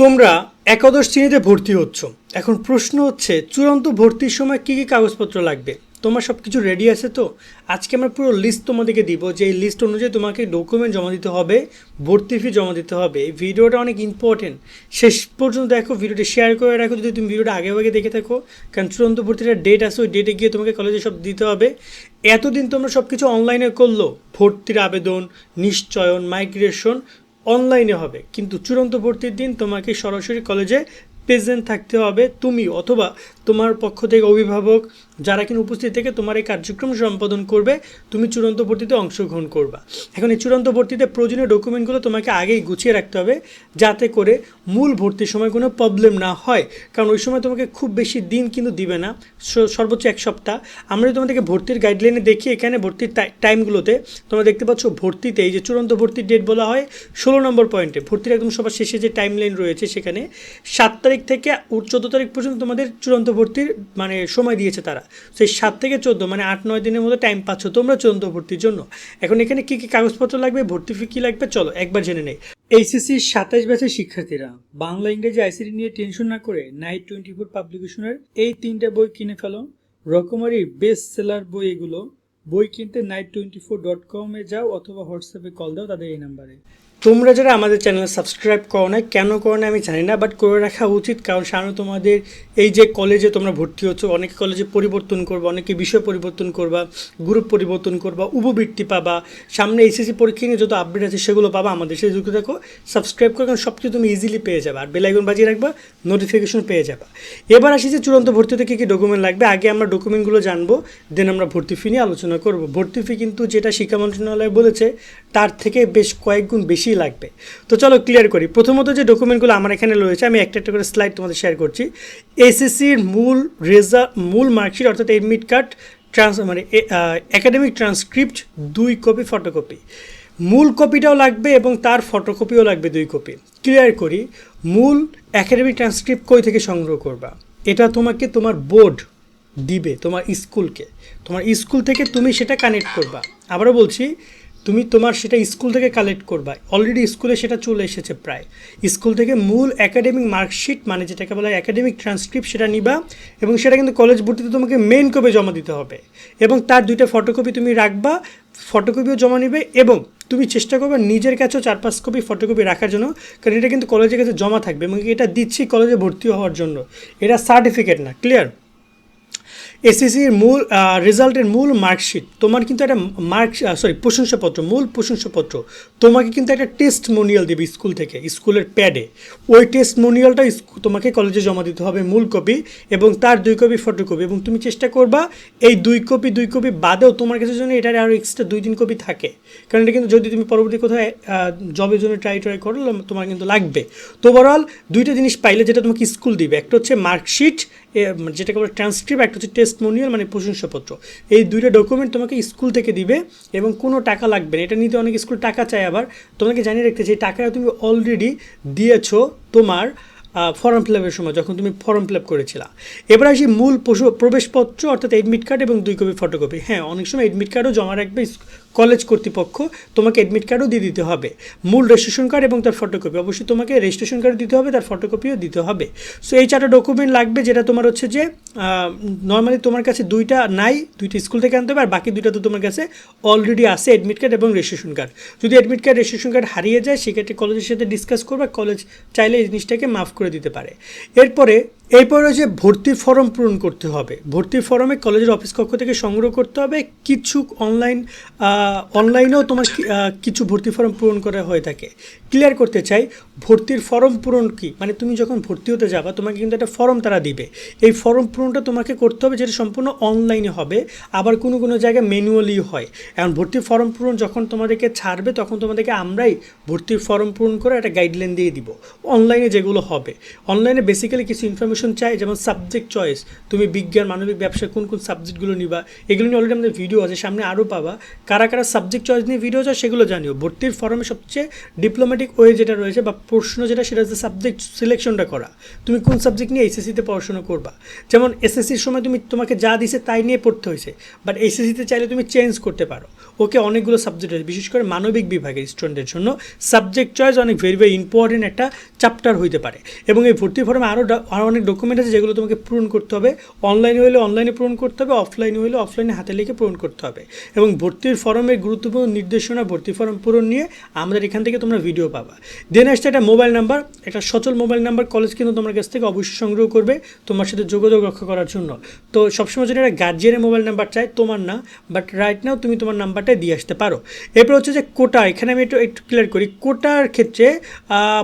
তোমরা একাদশ শ্রেণীতে ভর্তি হচ্ছ। এখন প্রশ্ন হচ্ছে, চূড়ান্ত ভর্তির সময় কী কী কাগজপত্র লাগবে? তোমার সব কিছু রেডি আছে তো? আজকে আমরা পুরো লিস্ট তোমাদেরকে দিব, যে এই লিস্ট অনুযায়ী তোমাকে ডকুমেন্ট জমা দিতে হবে, ভর্তি ফি জমা দিতে হবে। এই ভিডিওটা অনেক ইম্পর্টেন্ট শেষ পর্যন্ত দেখো, ভিডিওটা শেয়ার করে রাখো। যদি তুমি ভিডিওটা আগে আগে দেখে থাকো, কারণ চূড়ান্ত ভর্তির ডেট আছে, ওই ডেটে গিয়ে তোমাকে কলেজে সব দিতে হবে। এতদিন তোমরা সব কিছু অনলাইনে করল। ভর্তির আবেদন, নিশ্চয়ন মাইগ্রেশন অনলাইনে হবে। কিন্তু চূড়ান্ত ভর্তির দিন তোমাকে সরাসরি কলেজে প্রেজেন্ট থাকতে হবে, তুমি অথবা তোমার পক্ষ থেকে অভিভাবক যারা কিনা উপস্থিত থেকে তোমার এই কার্যক্রম সম্পাদন করবে, তুমি চূড়ান্ত ভর্তিতে অংশগ্রহণ করবা। এখন এই চূড়ান্ত ভর্তিতে প্রয়োজনীয় ডকুমেন্টগুলো তোমাকে আগেই গুছিয়ে রাখতে হবে, যাতে করে মূল ভর্তির সময় কোনো প্রবলেম না হয়। কারণ ওই সময় তোমাকে খুব বেশি দিন কিন্তু দিবে না সর্বোচ্চ এক সপ্তাহ। আমরা তোমাদেরকে ভর্তির গাইডলাইনে দেখি এখানে ভর্তির টাইমগুলোতে তোমরা দেখতে পাচ্ছ ভর্তিতে এই যে চূড়ান্ত ভর্তির ডেট বলা হয়, ষোলো নম্বর পয়েন্টে ভর্তির একদম সবার শেষে যে টাইম লাইন রয়েছে সেখানে, সাত তারিখ থেকে চোদ্দ তারিখ পর্যন্ত তোমাদের চূড়ান্ত ভর্তির মানে সময় দিয়েছে তারা। সেই সাত থেকে চোদ্দ মানে আট, নয় দিনের মধ্যে টাইম পাচ্ছ তোমরা চূড়ান্ত ভর্তির জন্য। এখন এখানে কী কী কাগজপত্র লাগবে, ভর্তি ফি কী লাগবে, চলো একবার জেনে নেই। এইচএসসির সাতাশ ব্যাচের শিক্ষার্থীরা, বাংলা, ইংরেজি আইসিটি নিয়ে টেনশন না করে নাইট টোয়েন্টি ফোর পাবলিকেশনের এই তিনটে বই কিনে ফেলো। রকমারি বেস্ট সেলার বই এগুলো। বই কিনতে নাইট টোয়েন্টি ফোর ডট কমে যাও অথবা হোয়াটসঅ্যাপে কল দাও, তাদের এই নাম্বারে তোমরা যারা আমাদের চ্যানেল সাবস্ক্রাইব করো না কেন করো না আমি জানি না বাট করে রাখা উচিত, কারণ সামনে তোমাদের এই যে কলেজে তোমরা ভর্তি হচ্ছ, অনেকে কলেজে পরিবর্তন করবা, অনেকে বিষয় পরিবর্তন করবা গ্রুপ পরিবর্তন করবা, উপবৃত্তি পাবা, সামনে এইচএসসি পরীক্ষা নিয়ে যত আপডেট আছে সেগুলো পাবা আমাদের সেই যুক্ত থাকো সাবস্ক্রাইব করে, কারণ সব কিছু তুমি ইজিলি পেয়ে যাবে, আর বেলাইকন বাজিয়ে রাখবা নোটিফিকেশন পেয়ে যাবা। এবার আসি যে চূড়ান্ত ভর্তিতে কী কী ডকুমেন্ট লাগবে, আগে আমরা ডকুমেন্টগুলো জানব দেন আমরা ভর্তি ফি নিয়ে আলোচনা করব। ভর্তি ফি কিন্তু যেটা শিক্ষা মন্ত্রণালয় বলেছে, তার থেকে বেশ কয়েক গুণ বেশি লাগবে। তো চলো ক্লিয়ার করি। প্রথমত যে ডকুমেন্টগুলো আমার এখানে রয়েছে, আমি একটা একটা করে স্লাইড তোমাদের শেয়ার করছি। এসএসসির মূল রেজাল্ট মূল মার্কশিট অর্থাৎ এডমিট কার্ড ট্রান্স মানে একাডেমিক ট্রান্সক্রিপ্ট দুই কপি ফটোকপি মূল কপিটাও লাগবে এবং তার ফটোকপিও লাগবে দুই কপি ক্লিয়ার করি, মূল একাডেমিক ট্রান্সক্রিপ্ট কই থেকে সংগ্রহ করবা? এটা তোমাকে তোমার বোর্ড দিবে, তোমার স্কুলকে তোমার স্কুল থেকে তুমি সেটা কানেক্ট করবা। আবারও বলছি তুমি তোমার সেটা স্কুল থেকে কালেক্ট করবা। অলরেডি স্কুলে সেটা চলে এসেছে প্রায়। স্কুল থেকে মূল একাডেমিক মার্কশিট মানে যেটাকে বলা হয় একাডেমিক ট্রান্সক্রিপ্ট সেটা নিবা এবং সেটা কিন্তু কলেজ ভর্তিতে তোমাকে মেন কপি জমা দিতে হবে। এবং তার দুইটা ফটোকপি তুমি রাখবা ফটোকপিও জমা নিবে এবং তুমি চেষ্টা করবে নিজের কাছেও চার পাঁচ কপি ফটোকপি রাখার জন্য। কারণ এটা কিন্তু কলেজের কাছে জমা থাকবে এবং এটা দিচ্ছি কলেজে ভর্তি হওয়ার জন্য। এটা সার্টিফিকেট না ক্লিয়ার এসএসসির মূল রেজাল্টের মূল মার্কশিট তোমার কিন্তু একটা মার্ক সরি প্রশংসাপত্র, মূল প্রশংসাপত্র, তোমাকে কিন্তু একটা টেস্ট মনিয়াল দেবে স্কুল থেকে স্কুলের প্যাডে ওই টেস্ট মনিয়ালটা তোমাকে কলেজে জমা দিতে হবে মূল কপি এবং তার দুই কপি ফটোকপি এবং তুমি চেষ্টা করবা এই দুই কপি দুই কপি বাদেও তোমার কাছে যেন এটার আরও এক্সট্রা দুই তিন কপি থাকে। কারণ এটা কিন্তু যদি তুমি পরবর্তী কোথাও জবের জন্য ট্রাই ট্রাই করো তোমার কিন্তু লাগবে। তো ওভারঅল দুইটা জিনিস পাইলে যেটা তোমাকে স্কুল দিবে, একটা হচ্ছে মার্কশিট যেটাকে বলে ট্রান্সক্রিপ্ট একটা হচ্ছে টেস্টমোনিয়াল মানে প্রশংসাপত্র। এই দুইটা ডকুমেন্ট তোমাকে স্কুল থেকে দিবে এবং কোনো টাকা লাগবে না। এটা নিতে অনেক স্কুল টাকা চায় আবার। তোমাকে জানিয়ে রাখতে চাই টাকাটা তুমি অলরেডি দিয়েছ তোমার ফর্ম ফিল আপের সময়, যখন তুমি ফর্ম ফিল আপ করেছিলা। এবার আসি মূল প্রবেশপত্র, অর্থাৎ এডমিট কার্ড এবং দুই কপি ফটোকপি হ্যাঁ অনেক সময় এডমিট কার্ডও জমা রাখবে কলেজ কর্তৃপক্ষ তোমাকে অ্যাডমিট কার্ডও দিয়ে দিতে হবে। মূল রেজিস্ট্রেশন কার্ড এবং তার ফটোকপি অবশ্যই তোমাকে রেজিস্ট্রেশন কার্ড দিতে হবে, তার ফটোকপিও দিতে হবে। সো এই চারটা ডকুমেন্ট লাগবে যেটা তোমার হচ্ছে যে নর্মালি তোমার কাছে দুইটা নাই, দুইটা স্কুল থেকে আনতে হবে আর বাকি দুইটা তো তোমার কাছে অলরেডি আছে অ্যাডমিট কার্ড এবং রেজিস্ট্রেশন কার্ড যদি অ্যাডমিট কার্ড রেজিস্ট্রেশন কার্ড হারিয়ে যায়, সেক্ষেত্রে কলেজের সাথে ডিসকাস করবে কলেজ চাইলে এই জিনিসটাকে মাফ করে দিতে পারে। এরপরে এরপরে হচ্ছে ভর্তির ফর্ম পূরণ করতে হবে ভর্তির ফর্মে কলেজের অফিস কক্ষ থেকে সংগ্রহ করতে হবে, কিছু অনলাইন অনলাইনেও তোমার কিছু ভর্তি ফর্ম পূরণ করা হয়ে থাকে। ক্লিয়ার করতে চাই, ভর্তির ফর্ম পূরণ কি? মানে তুমি যখন ভর্তি হতে যাবা, তোমাকে কিন্তু একটা ফর্ম তারা দিবে। এই ফর্ম পূরণটা তোমাকে করতে হবে যেটা সম্পূর্ণ অনলাইনে হবে, আবার কোনো কোনো জায়গায় ম্যানুয়ালি হয়। এখন ভর্তির ফর্ম পূরণ যখন তোমাদেরকে ছাড়বে, তখন তোমাদেরকে আমরাই ভর্তির ফর্ম পূরণ করে একটা গাইডলাইন দিয়ে দিব। অনলাইনে যেগুলো হবে। অনলাইনে বেসিক্যালি কিছু ইনফরমেশন চাই, যেমন সাবজেক্ট চয়েস তুমি বিজ্ঞান, মানবিক ব্যবসা, কোন কোন সাবজেক্টগুলো নিবা, এগুলো নিয়ে অলরেডি আমাদের ভিডিও আছে, সামনে আরও পাবা। কারা কারা সাবজেক্ট চয়েস নিয়ে ভিডিও চাও সেগুলো জানিও। ভর্তির ফর্মে সবচেয়ে ডিপ্লোম্যাটিক ওয়ে যেটা রয়েছে বা প্রশ্ন যেটা, সেটা হচ্ছে সাবজেক্ট সিলেকশনটা করা। তুমি কোন সাবজেক্ট নিয়ে এসএসসিতে পড়াশোনা করবা? যেমন এসএসসির সময় তুমি তোমাকে যা দিছে তাই নিয়ে পড়তে হয়েছে বাট এইচএসসিতে চাইলে তুমি চেঞ্জ করতে পারো। ওকে অনেকগুলো সাবজেক্ট আছে বিশেষ করে মানবিক বিভাগের স্টুডেন্টের জন্য সাবজেক্ট চয়েস অনেক ভেরি ভেরি ইম্পর্টেন্ট একটা চ্যাপ্টার হইতে পারে। এবং এই ভর্তি ফর্মে আরও আরও অনেক ডকুমেন্ট আছে যেগুলো তোমাকে পূরণ করতে হবে। অনলাইনে হলে অনলাইনে পূরণ করতে হবে অফলাইনে হলে অফলাইনে হাতে লিখে পূরণ করতে হবে। এবং ভর্তির ফর্মের গুরুত্বপূর্ণ নির্দেশনা, ভর্তি ফর্ম পূরণ নিয়ে আমাদের এখান থেকে তোমরা ভিডিও পাবা। দেন আসছে একটা মোবাইল নাম্বার একটা সচল মোবাইল নাম্বার কলেজ কিন্তু তোমার কাছ থেকে অবশ্যই সংগ্রহ করবে, তোমার সাথে যোগাযোগ রক্ষা করার জন্য। তো সবসময় যেটা একটা গার্জিয়ানের মোবাইল নাম্বার চাই তোমার না। বাট রাইট নাও তুমি তোমার নাম্বারটা দিয়ে আসতে পারো। এরপর হচ্ছে যে কোটা, এখানে আমি একটু একটু ক্লিয়ার করি। কোটার ক্ষেত্রে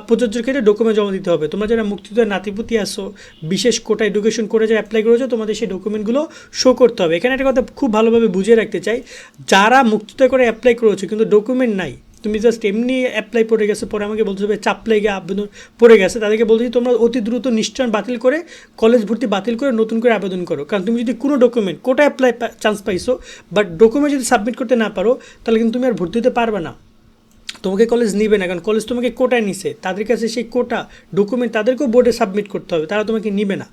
প্রযোজ্যের ক্ষেত্রে ডকুমেন্ট জমা দিতে হবে। তোমরা যারা মুক্তিযোদ্ধার নাতিপুতি আসো বিশেষ কোটা এডুকেশন করে যারা অ্যাপ্লাই করেছ, তোমাদের সেই ডকুমেন্টগুলো শো করতে হবে। এখানে একটা কথা খুব ভালোভাবে বুঝিয়ে রাখতে চাই। যারা মুক্তিযোদ্ধা করে অ্যাপ্লাই করেছ, কিন্তু ডকুমেন্ট নাই তুমি জাস্ট এমনি অ্যাপ্লাই পড়ে গেছে, পরে আমাকে বলতে হবে চাপ লেগে আবেদন পড়ে গেছে, তাদেরকে বলছি তোমরা অতি দ্রুত নিশ্চয় বাতিল করে কলেজ ভর্তি বাতিল করে নতুন করে আবেদন করো। কারণ তুমি যদি কোনো ডকুমেন্ট কোটা অ্যাপ্লাই চান্স পাইছো বাট ডকুমেন্ট যদি সাবমিট করতে না পারো, তাহলে কিন্তু তুমি আর ভর্তি হতে পারবে না। তোমাকে কলেজ নিবে না, কারণ কলেজ তোমাকে কোটায় নিছে। তাদের কাছে সেই কোটা ডকুমেন্ট তাদেরকেও বোর্ডে সাবমিট করতে হবে, তারা তোমাকে নিবে না।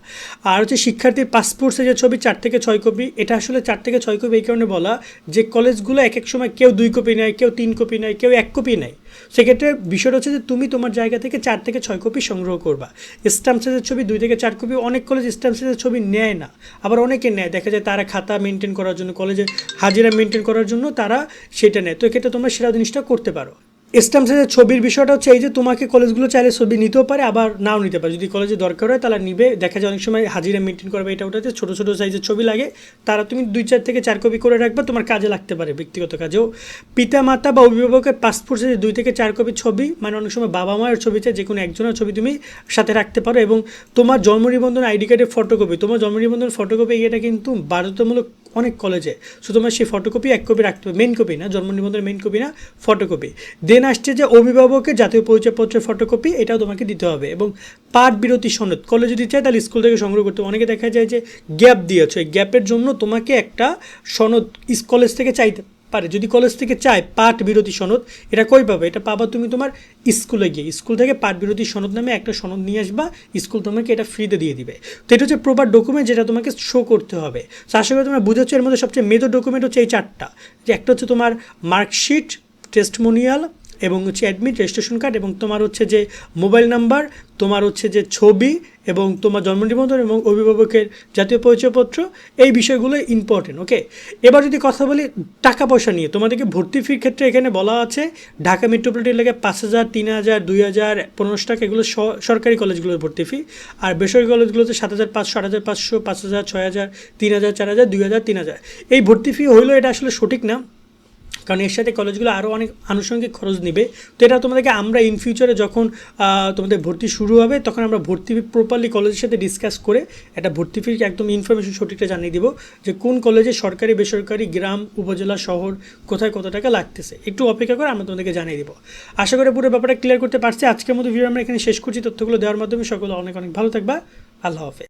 আর হচ্ছে শিক্ষার্থীর পাসপোর্ট সাইজের ছবি চার থেকে ছয় কপি এটা আসলে চার থেকে ছয় কপি এই কারণে বলা যে কলেজগুলো এক এক সময় কেউ দুই কপি নেয়, কেউ তিন কপি নেয়, কেউ এক কপি নেয়। সেক্ষেত্রে বিষয়টা হচ্ছে যে তুমি তোমার জায়গা থেকে চার থেকে ছয় কপি সংগ্রহ করবা। স্ট্যাম্প সাইজের ছবি দুই থেকে চার কপি অনেক কলেজ স্ট্যাম্প সাইজের ছবি নেয় না, আবার অনেকে নেয়। দেখা যায় তারা খাতা মেনটেন করার জন্য কলেজের হাজিরা মেনটেন করার জন্য তারা সেটা নেয়। তো এক্ষেত্রে তোমরা সেরা জিনিসটা করতে পারো। স্ট্যাম্প সাইজের ছবির বিষয়টা হচ্ছে এই যে তোমাকে কলেজগুলো চাইলে ছবি নিতেও পারে, আবার নাও নিতে পারে। যদি কলেজে দরকার হয় তাহলে নিবে। দেখা যায় অনেক সময় হাজিরা মেনটেন করবে, এটা ওটাতে ছোটো ছোটো সাইজের ছবি লাগে। তারা তুমি দুই, চার থেকে চার কপি করে রাখবে, তোমার কাজে লাগতে পারে ব্যক্তিগত কাজেও। পিতা মাতা বা অভিভাবকের পাসপোর্ট সাইজের দুই থেকে চার কপি ছবি মানে অনেক সময় বাবা মায়ের ছবি চাই যে কোনো একজনের ছবি তুমি সাথে রাখতে পারো। এবং তোমার জন্ম নিবন্ধন আইডি কার্ডের ফটোকপি তোমার জন্ম নিবন্ধন ফটোকপি এটা কিন্তু বাধ্যতামূলক অনেক কলেজে সো তোমার সেই ফটোকপি এক কপি রাখতে হবে। মেন কপি না, জন্ম নিবন্ধনের মেন কপি না ফটোকপি দেন আসছে যে অভিভাবকের জাতীয় পরিচয়পত্রের ফটোকপি এটাও তোমাকে দিতে হবে। এবং পাঠ বিরতি সনদ। কলেজ যদি চায়, তাহলে স্কুল থেকে সংগ্রহ করতে। অনেকে দেখা যায় যে গ্যাপ দিয়েছে। এই গ্যাপের জন্য তোমাকে একটা সনদ কলেজ থেকে চাইতে পারে। যদি কলেজ থেকে চায় পাঠ বিরতি সনদ, এটা কই পাবে? এটা পাবা তুমি তোমার স্কুলে গিয়ে। স্কুল থেকে পাঠ বিরতি সনদ নামে একটা সনদ নিয়ে আসবা, স্কুল তোমাকে এটা ফ্রিতে দিয়ে দিবে। তো এটা হচ্ছে প্রপার ডকুমেন্ট যেটা তোমাকে শো করতে হবে। তো আশা করি তোমরা বুঝেছ, এর মধ্যে সবচেয়ে মেজর ডকুমেন্ট হচ্ছে এই চারটা। যে একটা হচ্ছে তোমার মার্কশিট টেস্টমোনিয়াল এবং হচ্ছে অ্যাডমিট রেজিস্ট্রেশন কার্ড এবং তোমার হচ্ছে যে মোবাইল নাম্বার তোমার হচ্ছে যে ছবি এবং তোমার জন্ম নিবন্ধন এবং অভিভাবকের জাতীয় পরিচয়পত্র, এই বিষয়গুলো ইম্পর্টেন্ট ওকে এবার যদি কথা বলি টাকা পয়সা নিয়ে, তোমাদেরকে ভর্তি ফির ক্ষেত্রে এখানে বলা আছে ঢাকা মেট্রোপলিটন এলাকায় পাঁচ হাজার, তিন হাজার, দুই হাজার, পনেরোশো টাকা, এগুলো সরকারি কলেজগুলোর ভর্তি ফি আর বেসরকারি কলেজগুলোতে সাত হাজার পাঁচশো, আট হাজার পাঁচশো, পাঁচ হাজার, ছয় হাজার, তিন হাজার, চার হাজার, দুই হাজার, তিন হাজার। এই ভর্তি ফি হইলেও এটা আসলে সঠিক না। কারণ এর সাথে কলেজগুলো আরও অনেক আনুষঙ্গিক খরচ নেবে। তো এটা তোমাদেরকে আমরা ইন ফিউচারে যখন তোমাদের ভর্তি শুরু হবে, তখন আমরা ভর্তি ফি প্রপারলি কলেজের সাথে ডিসকাস করে একটা ভর্তি ফির একদম ইনফরমেশন সঠিকটা জানিয়ে দিব যে কোন কলেজে সরকারি, বেসরকারি, গ্রাম, উপজেলা, শহর কোথায় কত টাকা লাগতেছে। একটু অপেক্ষা করে আমরা তোমাদেরকে জানিয়ে দেবো। আশা করি পুরো ব্যাপারটা ক্লিয়ার করতে পারছি। আজকের মতো ভিডিও আমরা এখানে শেষ করছি। তথ্যগুলো দেওয়ার মাধ্যমে সকলে অনেক অনেক ভালো থাকবা। আল্লাহ হাফেজ।